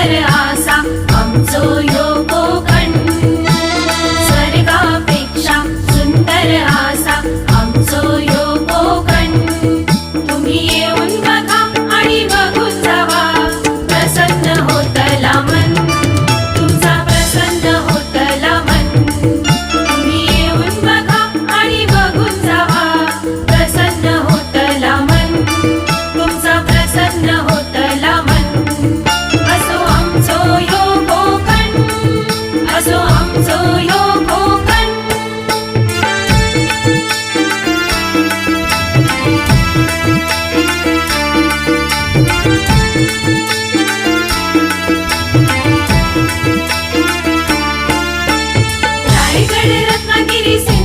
सुंदर आसाच यो कोकण येऊन मग आणि प्रसन्न होतला म्हण तुमचा प्रसन्न होतला म्हण तुम्ही येऊन मग आणि वगुसावा प्रसन्न होतला म्हण तुमचा प्रसन्न ஏழு ரத்னகிரி